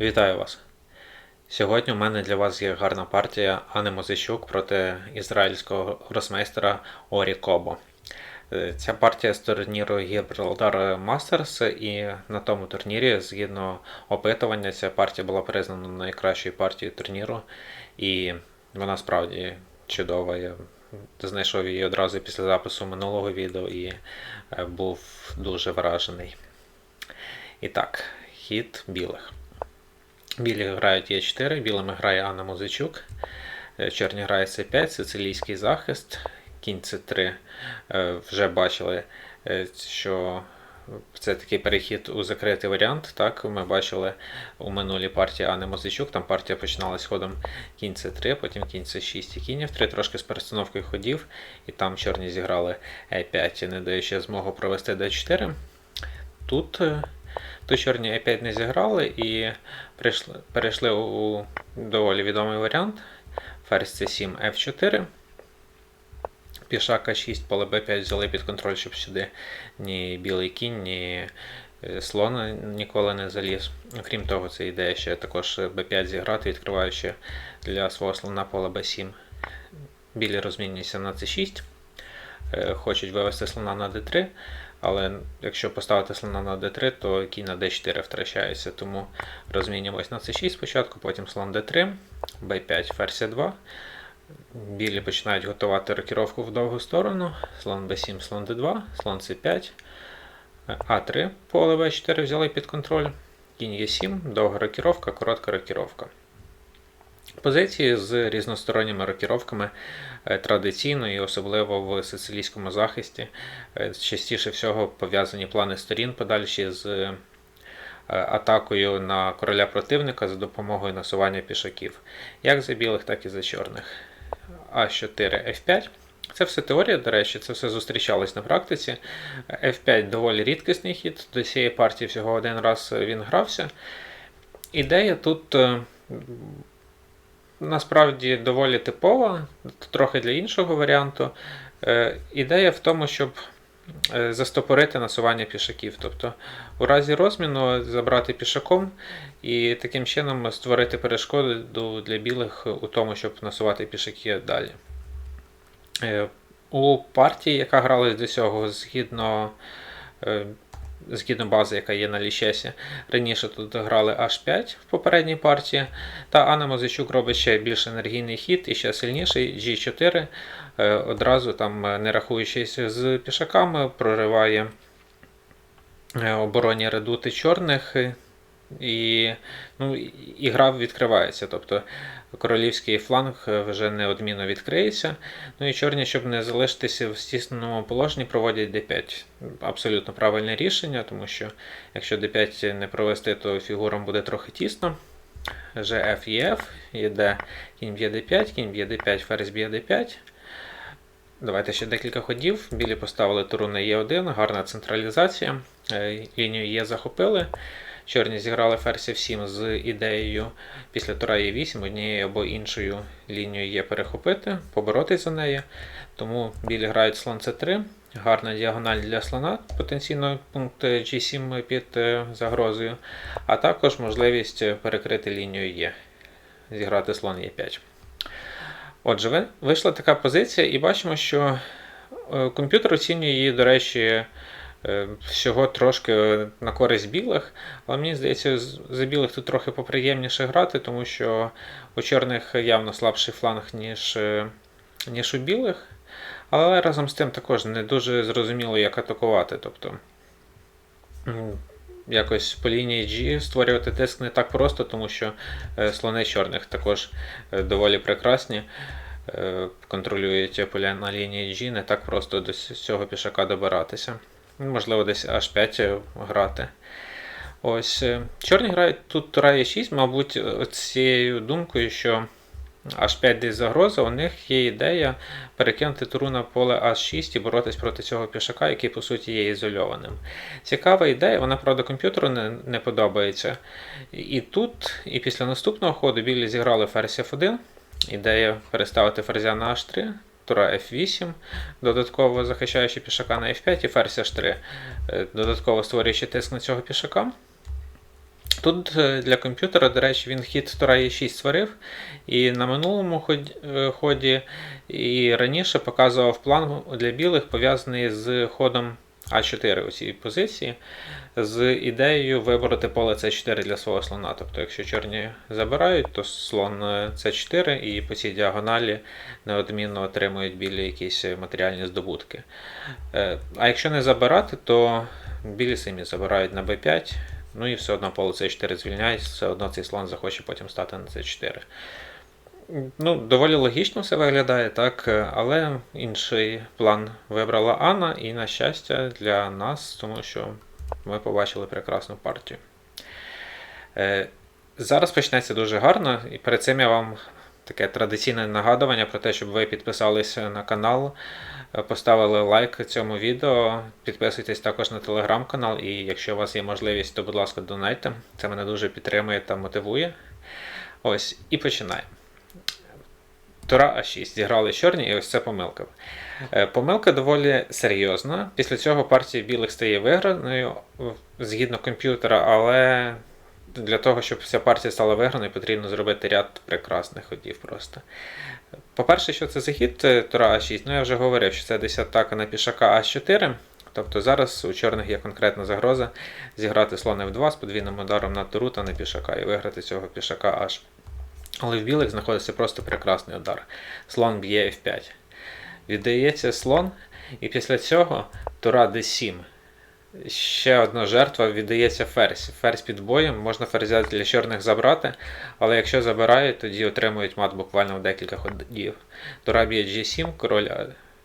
Вітаю вас! Сьогодні у мене для вас є гарна партія Ани Мозичук проти ізраїльського гросмейстера Орі Кобо. Е, Ця партія з турніру Gibraltar Masters, і на тому турнірі, згідно опитування, ця партія була признана найкращою партією турніру, і вона справді чудова. Я знайшов її одразу після запису минулого відео і е, був дуже вражений. І так, хід білих. Білі грають Е4, білими грає Анна Музичук. е, Чорні грає С5, сицилійський захист, кінь С3. Е, Вже бачили, е, що це такий перехід у закритий варіант. Так, Ми бачили у минулій партії Анни Музичук. Там партія починалась ходом кінь С3, потім кінь С6 і кінь F3, трошки з перестановкою ходів. І там чорні зіграли Е5, не даючи змогу провести Д4. Тут Тут чорні Е5 не зіграли і прийшли, перейшли у доволі відомий варіант. Ферзь C7 F4. Пішака 6, поле Б5 взяли під контроль, щоб сюди ні білий кінь, ні е, слон ніколи не заліз. Окрім того, це ідея ще також Б5 зіграти, відкриваючи для свого слона поле Б7. Білі розмінюються на С6. Е, Хочуть вивести слона на D3. Але якщо поставити слона на d3, то кінь на d4 втрачається. Тому розмінюємось на c6 спочатку, потім слон d3, b5, ферзь 2. Білі починають готувати рокіровку в довгу сторону. Слон b7, слон d2, слон c5, а3, поле b4 взяли під контроль. Кінь e7, довга рокіровка, коротка рокіровка. Позиції з різносторонніми рокіровками е, традиційно і особливо в сицилійському захисті е, частіше всього пов'язані плани сторін подальші з е, атакою на короля противника за допомогою насування пішаків, як за білих, так і за чорних. А4, F5. Це все теорія, до речі, це все зустрічалось на практиці. F5 доволі рідкісний хід, до цієї партії всього один раз він грався. Ідея тут насправді доволі типова, трохи для іншого варіанту. Е, Ідея в тому, щоб е, застопорити насування пішаків. Тобто у разі розміну забрати пішаком і таким чином створити перешкоду для білих у тому, щоб насувати пішаки далі. Е, У партії, яка гралась до цього, згідно згідно бази, яка є на лічесі. Раніше тут грали H5 в попередній партії. Та Анна Мозичук робить ще більш енергійний хід і ще сильніший G4. Е, Одразу там, е, не рахуючись з пішаками, прориває е, оборонні редути чорних. І ну, і гра відкривається. Тобто королівський фланг вже неодмінно відкриється. Ну і чорні, щоб не залишитися в стісненому положенні, проводять d5. Абсолютно правильне рішення, тому що якщо d5 не провести, то фігурам буде трохи тісно. GF і F, йде кінь б'є d5, кінь б'є d5, ферзь б'є d5. Давайте ще декілька ходів. Білі поставили туру на Е1, гарна централізація. Лінію Е захопили. Чорні зіграли ферзь F7 з ідеєю після тура Е8 однією або іншою лінією є перехопити, поборотись за нею. Тому білі грають слон c3, гарна діагональ для слона, потенційно пункт G7 під загрозою, а також можливість перекрити лінію Е, зіграти слон Е5. Отже, вийшла така позиція, і бачимо, що комп'ютер оцінює її, до речі, всього трошки на користь білих, але мені здається, за білих тут трохи поприємніше грати, тому що у чорних явно слабший фланг, ніж, ніж у білих. Але разом з тим також не дуже зрозуміло, як атакувати. Тобто якось по лінії G створювати тиск не так просто, тому що слони чорних також доволі прекрасні. Контролюють поля на лінії G, не так просто до цього пішака добиратися. Можливо, десь аж 5 грати. Ось. Чорні грають тут е 6, мабуть, цією думкою, що H5 десь загроза, у них є ідея перекинути туру на поле H6 і боротись проти цього пішака, який, по суті, є ізольованим. Цікава ідея, вона, правда, комп'ютеру не, не подобається. І тут, і після наступного ходу білі зіграли ферзь F1. Ідея переставити ферзя на H3. Тура F8, додатково захищаючи пішака на F5 і ферзь H3, додатково створюючи тиск на цього пішака. Тут е, для комп'ютера, до речі, він хід Тура E6 створив, і на минулому е, ході і раніше показував план для білих, пов'язаний з ходом А4 у цій позиції, з ідеєю вибороти поле С4 для свого слона. Тобто, якщо чорні забирають, то слон е, С4 і по цій діагоналі неодмінно отримують білі якісь матеріальні здобутки. Е, А якщо не забирати, то білі самі забирають на Б5. Ну і все одно поле С4 звільняють, все одно цей слон захоче потім стати на С4. Ну, доволі логічно все виглядає, так, але інший план вибрала Анна, і, на щастя, для нас, тому що ми побачили прекрасну партію. Е, Зараз почнеться дуже гарно, і перед цим я вам таке традиційне нагадування про те, щоб ви підписалися на канал, е, поставили лайк цьому відео, підписуйтесь також на телеграм-канал, і якщо у вас є можливість, то, будь ласка, донайте. Це мене дуже підтримує та мотивує. Ось, і починаємо. Тура А6 зіграли чорні, і ось це помилка. Е, Помилка доволі серйозна. Після цього партія білих стає виграною згідно комп'ютера, але для того, щоб вся партія стала виграною, потрібно зробити ряд прекрасних ходів просто. По-перше, що це за хід е, Тура А6? Ну я вже говорив, що це десь атака на пішака А4. Тобто зараз у чорних є конкретна загроза зіграти слон F2 з подвійним ударом на туру та на пішака і виграти цього пішака аж. Але в білих знаходиться просто прекрасний удар. Слон б'є F5. Віддається слон, і після цього тура D7. Ще одна жертва віддається ферзь. Ферзь під боєм, можна ферзя для чорних забрати, але якщо забирають, тоді отримують мат буквально в декілька ходів. Тура б'є G7, король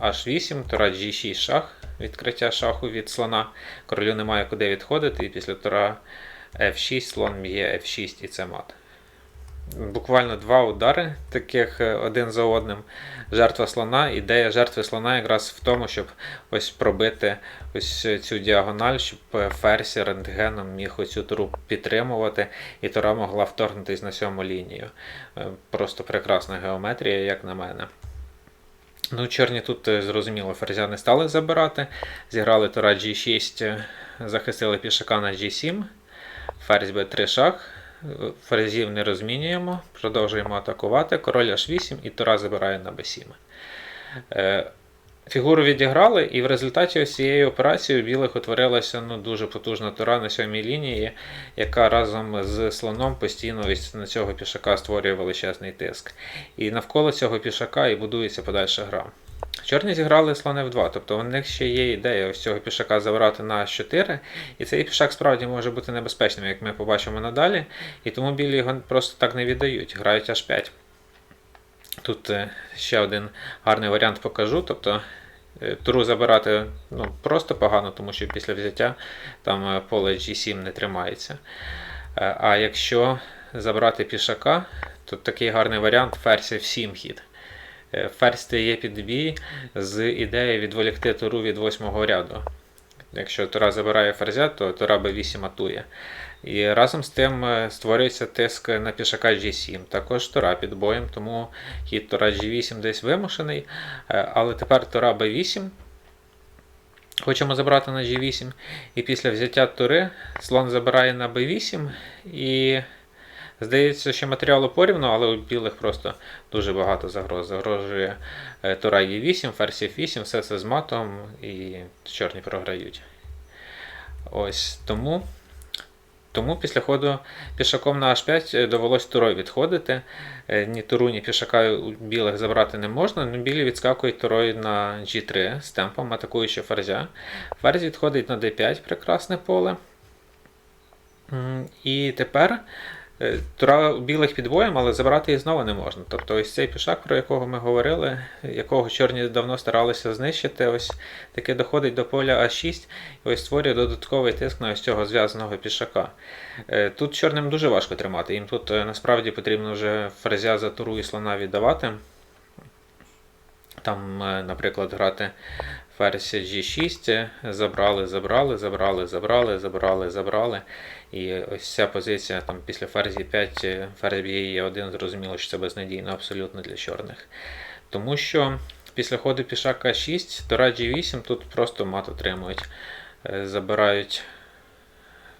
H8, тура G6 шах, відкриття шаху від слона. Королю немає куди відходити, і після тура F6 слон б'є F6 і це мат. Буквально два удари, таких е, один за одним. Жертва слона. Ідея жертви слона якраз в тому, щоб ось пробити ось цю діагональ, щоб е, ферзь рентгеном міг оцю туру підтримувати, і тура могла вторгнутися на сьому лінію. Е, Просто прекрасна геометрія, як на мене. Ну, чорні тут зрозуміло, ферзя не стали забирати. Зіграли тура G6, е, захистили пішака на G7, ферзь B3 шах. Ферзів не розмінюємо, продовжуємо атакувати. Король H8 і тура забирає на b7. Е, Фігуру відіграли, і в результаті ось цієї операції у білих утворилася ну, дуже потужна тура на сьомій лінії, яка разом з слоном постійно на цього пішака створює величезний тиск. І навколо цього пішака і будується подальша гра. Чорні зіграли слон F2, тобто у них ще є ідея ось цього пішака забирати на H4, і цей пішак справді може бути небезпечним, як ми побачимо надалі, і тому білі його просто так не віддають, грають H5. Тут е, ще один гарний варіант покажу. тобто е, Туру забирати ну, просто погано, тому що після взяття там е, поле G7 не тримається. А якщо забрати пішака, то такий гарний варіант ферзь F7 хід. Е, Ферзь стає під бій з ідеєю відволікти туру від восьмого ряду. Якщо тура забирає ферзя, то тура b8 матує. І разом з тим е, створюється тиск на пішака G7. Також тура під боєм, тому хід тура G8 десь вимушений. Е, Але тепер тура b8. Хочемо забрати на G8. І після взяття тури слон забирає на b8. І Здається, що матеріалу порівну, але у білих просто дуже багато загроз. Загрожує е, тура Е8, ферзь F8, все це з матом і чорні програють. Ось тому. Тому після ходу пішаком на H5 довелось турою відходити. Е, Ні туру, ні пішака у білих забрати не можна, але білі відскакують турою на G3 з темпом, атакуючи ферзя. Ферзь відходить на D5, прекрасне поле. І тепер Е, Тура білих під боєм, але забрати її знову не можна. Тобто ось цей пішак, про якого ми говорили, якого чорні давно старалися знищити, ось таки доходить до поля А6 і ось створює додатковий тиск на ось цього зв'язаного пішака. Е, Тут чорним дуже важко тримати. Їм тут е, насправді потрібно вже ферзя за туру і слона віддавати. Там, наприклад, грати ферзь G6, забрали, забрали, забрали, забрали, забрали, забрали. І ось ця позиція там після ферзі 5, ферзь б'є 1 зрозуміло, що це безнадійно абсолютно для чорних. Тому що після ходу пішака 6, тура G8 тут просто мат отримують. Е, Забирають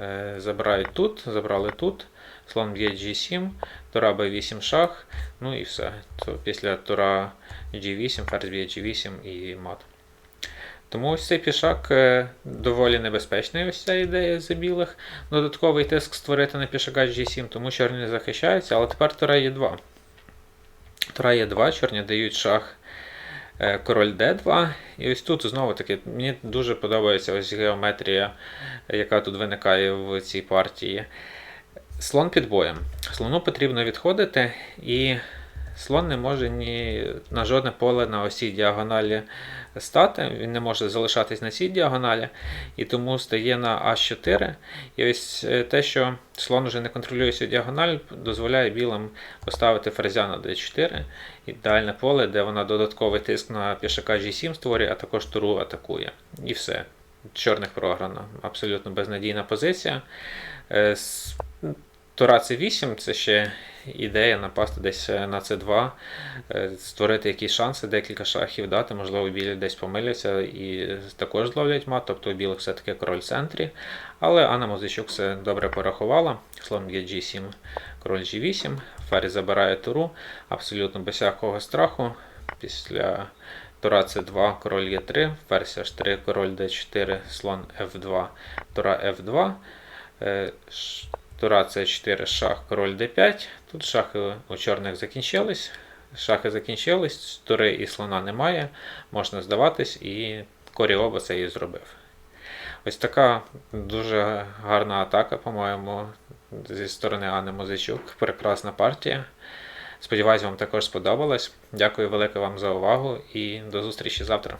е, забирають тут, забрали тут, слон б'є G7, тура B8 шах, ну і все. То після тура G8, ферзь б'є G8 і мат. Тому ось цей пішак е, доволі небезпечний, ось ця ідея за білих. Додатковий тиск створити на пішака G7, тому чорні не захищаються, але тепер тура Е2. Тура Е2, чорні дають шах е, король d2. І ось тут знову таки мені дуже подобається ось геометрія, яка тут виникає в цій партії. Слон під боєм. Слону потрібно відходити, і слон не може ні на жодне поле на осі діагоналі стати. Він не може залишатись на цій діагоналі, і тому стає на А4. І ось е, те, що слон вже не контролює цю діагональ, дозволяє білим поставити ферзя на d4. Ідеальне поле, де вона додатковий тиск на пішака G7 створює, а також туру атакує. І все. Чорних програно. Абсолютно безнадійна позиція. Е, Тура C8 це ще ідея напасти десь на C2, е, створити якісь шанси, декілька шахів дати, можливо, білі десь помиляться і також зловлять мат, тобто у білих все-таки король в центрі. Але Анна Музичук все добре порахувала. Слон б'є G7, король G8, ферзь забирає туру, абсолютно без всякого страху. Після тура C2, король Е3, ферзь H3, король D4, слон F2, тура F2. Тура С4, шах, король d5. Тут шахи у чорних закінчились. Шахи закінчились, тури і слона немає. Можна здаватись, і Коріоба це і зробив. Ось така дуже гарна атака, по-моєму, зі сторони Анни Музичук. Прекрасна партія. Сподіваюсь, вам також сподобалось. Дякую велике вам за увагу і до зустрічі завтра.